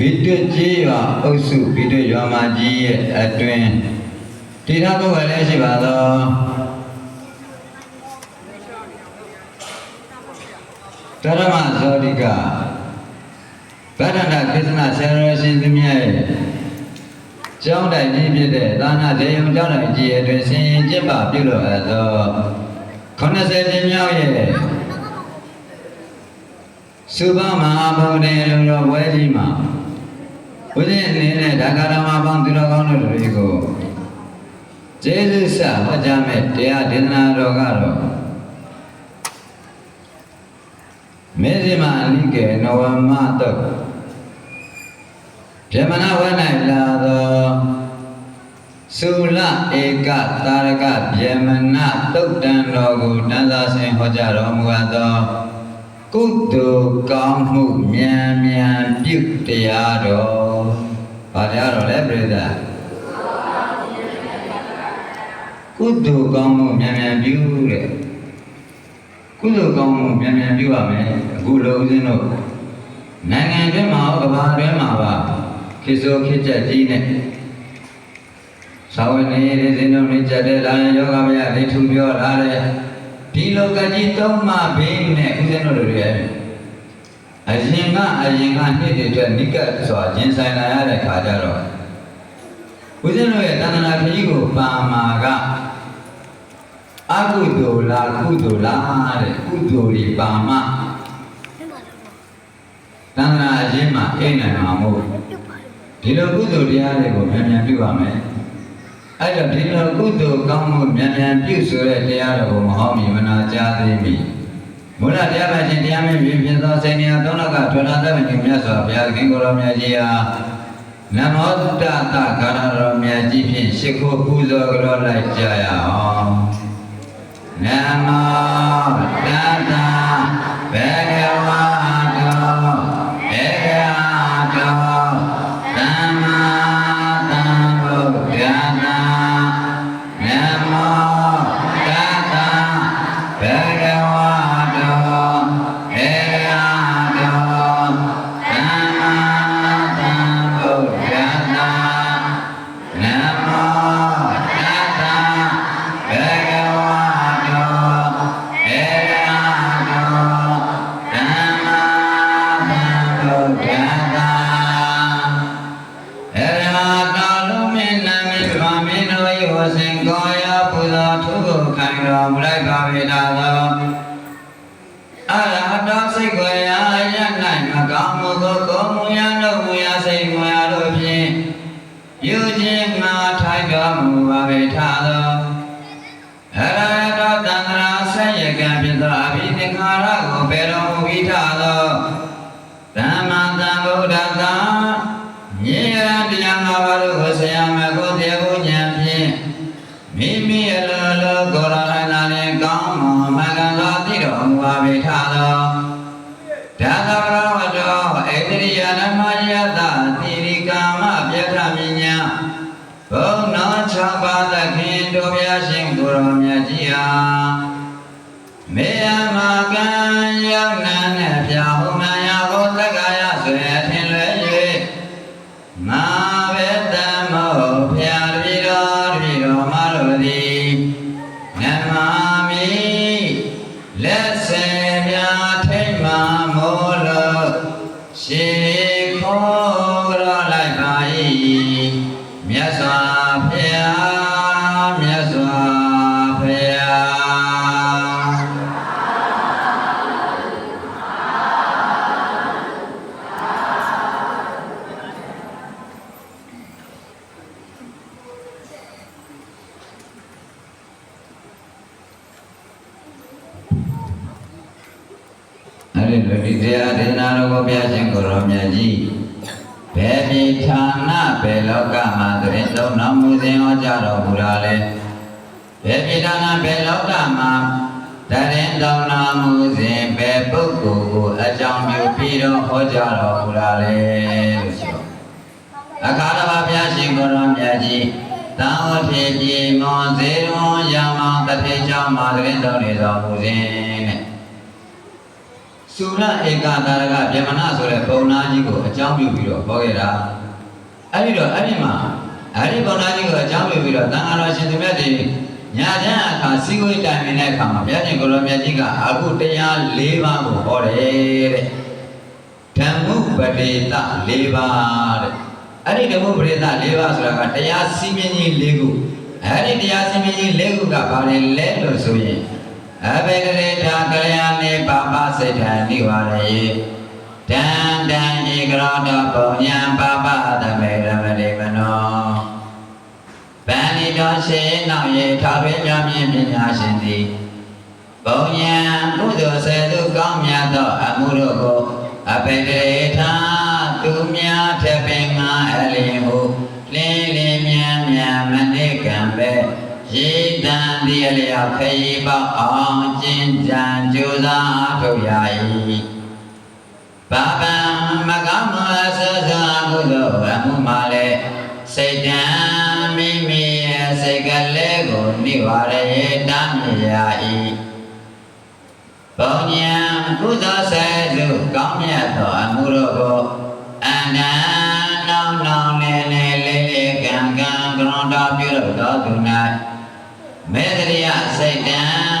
ဘိတုကြီးရွာအုပ်စုဘိတုရွာမကြီးရဲ့အတွင်တိထပုဂ္ဂိုလ်လည်းရှိပါသောတရမဇောတိကဗဒ္ဒနာကိစ္စနာဆရာတော်ရှင်သမီးရဲ့ကျောင်းတိုင်ကြီးဖြစ်တဲ့သာနာဒေယုံကျောင်းတိုင်ကြီးအတွင်ဆင်ရင်ကျင့်ပါပြုလို့အပ်သော80ပြည့်မြောက်ရဲ့သုဘမဟာဗုဒ္ဓေလူတော်ဝဲကြီးမှာ ဘုရားအနေနဲ့ဒါကာရမပေါင်းသူတော်ကောင်းတို့တွေကိုကျေးဇူးဆက်ဟောကြားမဲ့တရားဒေသနာတော်ကတော့မေဇိမာအနိကေနဝမတုတ်ဗြဟ္မဏဝ၌လာသောသုလဧကတာရကဗြဟ္မဏတုတ်တံတော်ကိုတန်သာဆင်ဟောကြားတော်မူအပ်သော ကုသိုလ်ကောင်းမှုမြန်မြန်ပြုတရားတော်ဗာတရားတော်လဲပြိဿကုသိုလ်ကောင်းမှုမြန်မြန်ပြုတဲ့ကုသိုလ်ကောင်းမှုမြန်မြန်ပြုရမယ်အခုလိုဦးဇင်းတို့နိုင်ငံတွင်းမှာရောကမ္ဘာတွင်းမှာပါခေတ်ဆိုခေတ်ချက်ကြီးနဲ့သာဝနေရည်စင်းတို့နေကြတဲ့လာရင်ယောဂမယဒိဋ္ဌုပြောလာတဲ့ ဒီလောကကြီးသုံးမဘင်းနဲ့ဦးဇင်းတို့တွေရဲ့အရင်ကအရင်ကနှစ်တွေအတွက်နိကတ်ဆိုတာရင်ဆိုင်လာရတဲ့ခါကြတော့ဦးဇင်းတို့ရဲ့တဏ္ဍာခကြီးကိုပါမာကအကုသိုလ်လားကုသိုလ်လားတဲ့ကုသိုလ်ဒီပါမတဏ္ဍာအရင်မှာအိမ်နိုင်မှာမဟုတ်ဒီလိုကုသိုလ်တရားတွေကိုမြန်မြန်ပြုပါမယ် အဲ့တော့ဒီလိုကုသိုလ်ကောင်းမှုမြန်မြန်ပြုဆိုတဲ့တရားတော်ကိုမဟောမီမနာကြားသေးမီမူလတရားမှရှင်တရားမင်းပြင်ဖြစ်သောစေနေယသုံးလကထွေလာတဲ့မြတ်စွာဘုရားခင်ကိုယ်တော်မြတ်ကြီးဟာနမောတတဂါရတော်မြတ်ကြီးဖြင့်ရှ िख ိုးပူဇော်ကြောလိုက်ကြရအောင်နမောတတဘေကဝါ င်းတို့၏ဝစင်ကိုရပူဇော်ထုကိုခံတော်မူလိုက်ပါဝေတာသောအရဟတောစိတ်ကိုရာယ၌မကောင်းမှုကိုကိုယ်မူရတို့မူရစိတ်မူရတို့ဖြင့်ယူခြင်းမှာထိုက်တော်မူပါပေထသောအရဟတောတန္တရာဆက်ရကံဖြစ်သောအဘိသင်္ခါရကိုပေတော်မူပြီးထသောသမ္မာသမ္ဗုဒ္ဓတာ မေယမကံရောက်နန်းနဲ့ဖြာဟုမယဟောတက္ကရာဆွေထင်လွယ်၍မာဘေတမောဖြာတပိတော်တပိတော်မတို့သည်နမမိလက်စေမြာထိတ်မှမိုးလို့ရှေခေါ်ကြလိုက်ပါ၏မြတ်စွာဘုရား အဲ့ဒီလိုဒီတရားဒေသနာတော်ကိုဘုရားရှင်ကိုယ်တော်မြတ်ကြီးဘယ်ပြည်ဌာနဘယ်လောကမှာသရင်သုံးတော်မူစဉ်ဟောကြားတော်မူတာလဲဘယ်ပြည်ဌာနဘယ်လောကမှာတရင်သုံးတော်မူစဉ်ဘယ်ပုဂ္ဂိုလ်ကိုအကြောင်းပြုပြီးတော့ဟောကြားတော်မူတာလဲလို့ဆိုတော့အခါတော်ဘုရားရှင်ကိုယ်တော်မြတ်ကြီးတန်ဝထေပြေမွန်ဇေရွန်ရမောင်တထေကျောင်းမှာသရင်သုံးနေတော်မူစဉ်တဲ့ သုရဧကတာရကဗြဟ္မဏဆိုတဲ့ပုံနာကြီးကိုအကြောင်းပြုပြီးတော့ဟောခဲ့တာအဲ့ဒီတော့အဲ့ဒီမှာအဲ့ဒီပုံနာကြီးကိုအကြောင်းပြုပြီးတော့သံဃာတော်ရှင်သူမြတ်တွေညာချမ်းအခါစီဝိတိုင်နေတဲ့အခါမှာဘုရားရှင်ကိုရောမြတ်ကြီးကအခုတရား၄ပါးကိုဟောတယ်တဲ့ဓမ္မုပတိတ၄ပါးတဲ့အဲ့ဒီဓမ္မုပတိတ၄ပါးဆိုတာကတရားစီမင်းကြီး၄ခုအဲ့ဒီတရားစီမင်းကြီး၄ခုကဘာလဲလဲလို့ဆိုရင် အဘိကရေတာကလျာဏေပါပစိတ်ထံနိဝရယေတံတံဧကရောတောပုံညာပါပသမေရမတိမနောပန္နိတောရှေနောက်ယေထာဝိညမြင်ပညာရှင်သည်ပုံညာကုသိုလ်စေသူကောင်းမြတ်သောအမှုတို့ကိုအဘိကရေထာ တံဒီအလျောက်ခရီးပေါအောင်ကျင့်ကြံကြိုးစားအားထုတ်ရ၏ဘာပံမကမဆဆာကုသိုလ်အမှုမှလည်းစိတ်တံမိမိရဲ့စိတ်ကလေးကိုနိဝရယေတမ်းမြရ၏ဘုံညာကုသိုလ်စေသူကောင်းမြတ်သောအမှုတို့ကိုအန္တနောင်နောင်လေးလေးလေးလေးကံကံကရုဏာပြုလို့တော်သူ၌မေတ္ Say second.